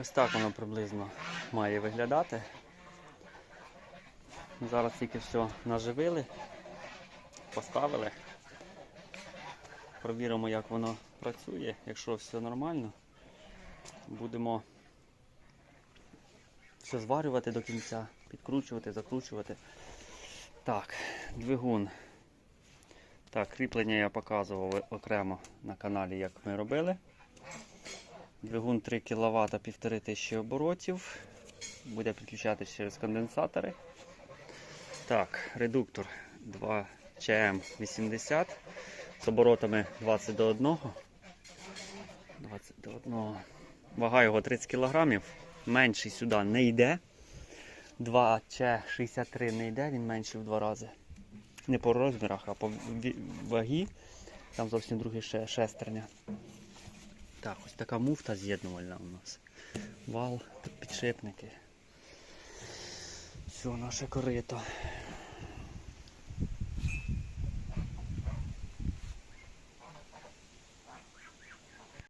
Ось так воно приблизно має виглядати. Зараз тільки все наживили, поставили. Провіримо, як воно працює. Якщо все нормально, будемо все зварювати до кінця, підкручувати, закручувати. Так, двигун. Так, кріплення я показував окремо на каналі, як ми робили. Двигун 3 кВт 1500 оборотів. Буде підключатися через конденсатори. Так, редуктор 2 ЧМ80 з оборотами 20 до 1. 20 до 1. Вага його 30 кг. Менший сюди не йде. 2 Ч63 не йде, він менший в два рази. Не по розмірах, а по вагі. Там зовсім друге шестерня. Так, ось така муфта з'єднувальна у нас. Вал, підшипники. Все, наше корито.